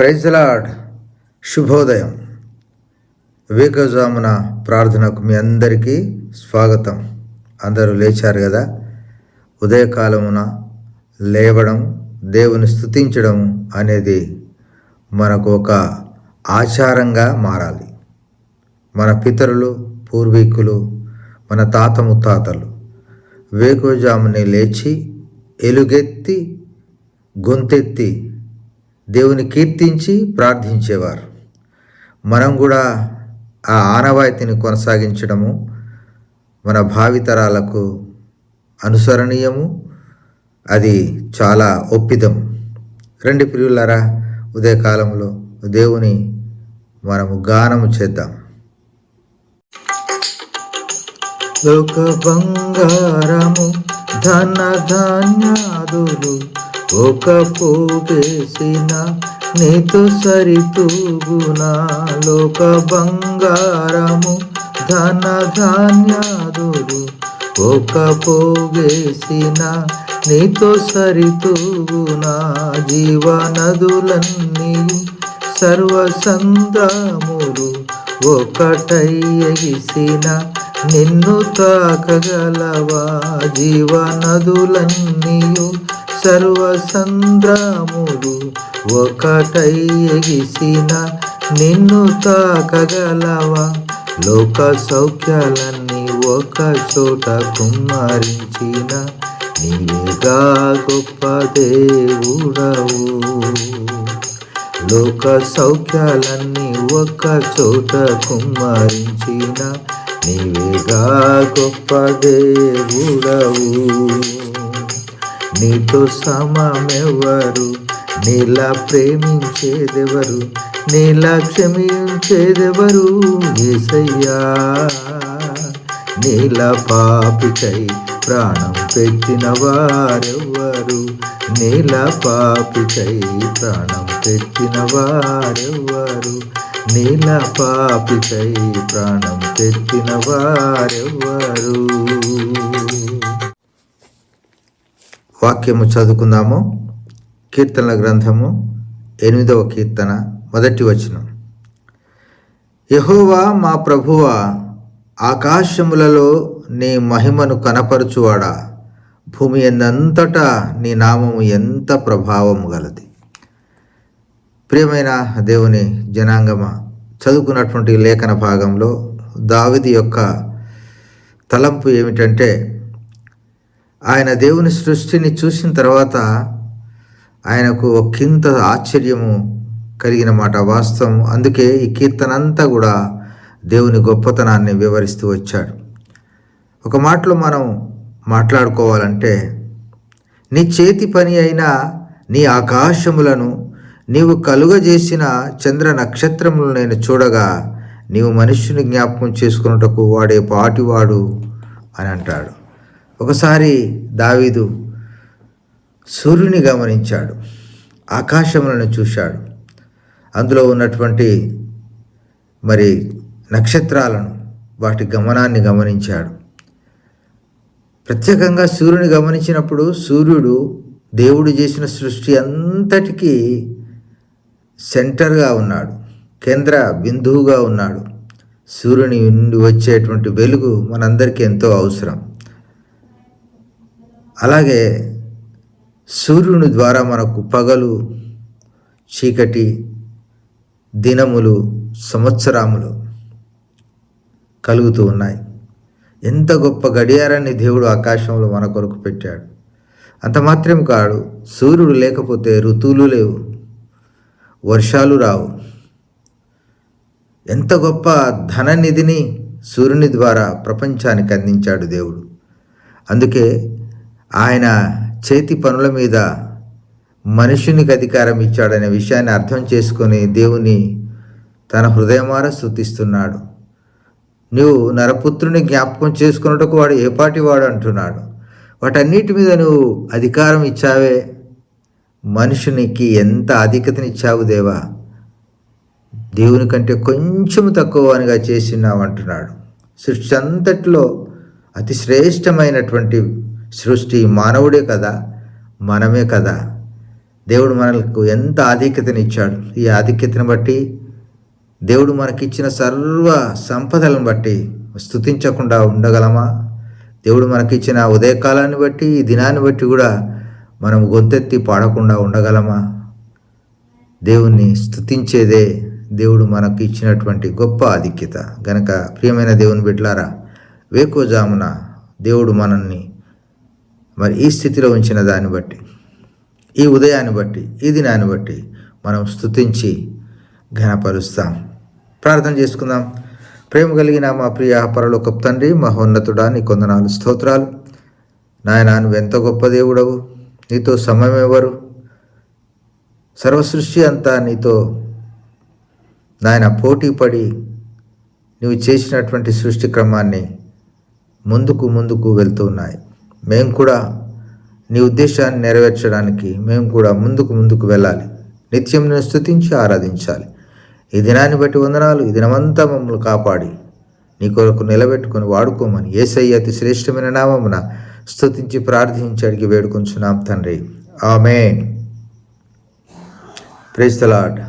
ప్రైజ్లాడ్ శుభోదయం. వేకజామున ప్రార్థనకు మీ అందరికీ స్వాగతం. అందరూ లేచారు కదా? ఉదయకాలమున లేవడం దేవుని స్థుతించడం అనేది మనకు ఒక ఆచారంగా మారాలి. మన పితరులు పూర్వీకులు మన తాత ముత్తాతలు వేకువజాముని లేచి ఎలుగెత్తి గొంతెత్తి దేవుని కీర్తించి ప్రార్థించేవారు. మనం కూడా ఆ ఆనవాయితీని కొనసాగించడము మన భావితరాలకు అనుసరణీయము. అది చాలా ఒప్పిదం. రెండు ప్రియులారా ఉదయకాలంలో దేవుని మనము గానము చేద్దాం. లోక బంగారము ధన ధాన్యాదులు ఒక పోగేసిన నీతో సరితూగునా లోక బంగారము ధన ధాన్యాదులు ఒక పోగేసిన నీతో సరితూగునా జీవనదులన్నీ సర్వసంద్రములు ఒకటై నిన్ను తాకగలవా? జీవనదులన్నీయు సర్వసంద్రములు ఒకటై ఎగిసిన నిన్ను తాకగలవా? లోక సౌఖ్యాలన్నీ ఒక చోట కుమ్మరించిన నీవేగా గొప్ప దేవుడవు. లోక సౌఖ్యాలన్నీ ఒక చోట కుమ్మరించిన నీవేగా గొప్ప దేవుడవు. నీతో సమమెవరు? నీలా ప్రేమించేదెవరు? నీలా క్షమించేదెవరు? ఏసయ్యా నీల పాపికై ప్రాణం పెట్టిన వారెవ్వరు? నీల పాపికై ప్రాణం పెట్టిన వారెవ్వరు? నీల పాపికై ప్రాణం పెట్టిన వారెవ్వరు? వాక్యము చదువుకుందాము. కీర్తనల గ్రంథము ఎనిమిదవ కీర్తన మొదటి వచనం. యహోవా మా ప్రభువా ఆకాశములలో నీ మహిమను కనపరుచువాడా? భూమి ఎందంతటా నీ నామము ఎంత ప్రభావము గలది? ప్రియమైన దేవుని జనాంగమ చదువుకున్నటువంటి లేఖన భాగంలో దావిది యొక్క తలంపు ఏమిటంటే ఆయన దేవుని సృష్టిని చూసిన తర్వాత ఆయనకు ఒకంత ఆశ్చర్యము కలిగిన మాట వాస్తవం. అందుకే ఈ కీర్తన అంతా కూడా దేవుని గొప్పతనాన్ని వివరిస్తూ వచ్చాడు. ఒక మాటలో మనం మాట్లాడుకోవాలంటే నీ చేతి పని అయిన నీ ఆకాశములను నీవు కలుగజేసిన చంద్ర నక్షత్రములు నేను చూడగా నీవు మనుష్యుని జ్ఞాపకం చేసుకున్నటకు వాడే పాటివాడు అని అంటాడు. ఒకసారి దావీదు సూర్యుని గమనించాడు. ఆకాశములను చూశాడు. అందులో ఉన్నటువంటి మరి నక్షత్రాలను వాటి గమనాన్ని గమనించాడు. ప్రత్యేకంగా సూర్యుని గమనించినప్పుడు సూర్యుడు దేవుడు చేసిన సృష్టి అంతటికీ సెంటర్గా ఉన్నాడు. కేంద్ర బిందువుగా ఉన్నాడు. సూర్యుని నుండి వచ్చేటువంటి వెలుగు మనందరికీ ఎంతో అవసరం. అలాగే సూర్యుని ద్వారా మనకు పగలు చీకటి దినములు సంవత్సరాములు కలుగుతూ ఉన్నాయి. ఎంత గొప్ప గడియారాన్ని దేవుడు ఆకాశంలో మన కొరకు పెట్టాడు. అంత మాత్రం కాడు సూర్యుడు లేకపోతే ఋతువులు లేవు వర్షాలు రావు. ఎంత గొప్ప ధననిధిని సూర్యుని ద్వారా ప్రపంచానికి అందించాడు దేవుడు. అందుకే ఆయన చేతి పనుల మీద మనుషునికి అధికారం ఇచ్చాడనే విషయాన్ని అర్థం చేసుకొని దేవుని తన హృదయమార స్థుతిస్తున్నాడు నువ్వు నరపుత్రుని జ్ఞాపకం చేసుకున్నట్టుకు వాడు ఏపాటి వాడు అంటున్నాడు. వాటన్నిటి మీద నువ్వు అధికారం ఇచ్చావే? మనుషునికి ఎంత అధికతనిచ్చావు దేవా? దేవుని కంటే కొంచెం తక్కువ అనిగా చేసినావు అంటున్నాడు. సృష్టి అంతట్లో అతి శ్రేష్టమైనటువంటి సృష్టి మానవుడే కదా మనమే కదా. దేవుడు మనకు ఎంత ఆధిక్యతనిచ్చాడు? ఈ ఆధిక్యతను బట్టి దేవుడు మనకిచ్చిన సర్వ సంపదలను బట్టి స్థుతించకుండా ఉండగలమా? దేవుడు మనకిచ్చిన ఉదయకాలాన్ని బట్టి ఈ దినాన్ని బట్టి కూడా మనం గొంతెత్తి పాడకుండా ఉండగలమా? దేవుణ్ణి స్థుతించేదే దేవుడు మనకు ఇచ్చినటువంటి గొప్ప ఆధిక్యత. గనక ప్రియమైన దేవుని బిడ్లారా వేకోజామున దేవుడు మనల్ని మరి ఈ స్థితిలో ఉంచిన దాన్ని బట్టి ఈ ఉదయాన్ని బట్టి ఈ దినాన్ని బట్టి మనం స్థుతించి ఘనపరుస్తాం. ప్రార్థన చేసుకుందాం. ప్రేమ కలిగిన మా ప్రియ పరలోక తండ్రి మహోన్నతుడా నీ కొందనాలు స్తోత్రాలు. నాయన నువ్వు ఎంత గొప్ప దేవుడవు. నీతో సమయం ఎవరు? సర్వసృష్టి అంతా నీతో. నాయన పోటీ పడి నువ్వు చేసినటువంటి సృష్టి క్రమాన్ని ముందుకు ముందుకు వెళ్తూ ఉన్నాయి. మేము కూడా నీ ఉద్దేశాన్ని నెరవేర్చడానికి మేము కూడా ముందుకు ముందుకు వెళ్ళాలి. నిత్యం నేను స్థుతించి ఆరాధించాలి. ఈ దినాన్ని బట్టి వందనాలు. ఈ దినమంతా మమ్మల్ని కాపాడి నీ కొరకు నిలబెట్టుకొని వాడుకోమని ఏసయ్య అతి శ్రేష్టమైన నామమున స్తుతించి ప్రార్థించి అడిగి వేడుకొంచున్నాం తండ్రి. ఆమెన్. Praise the Lord.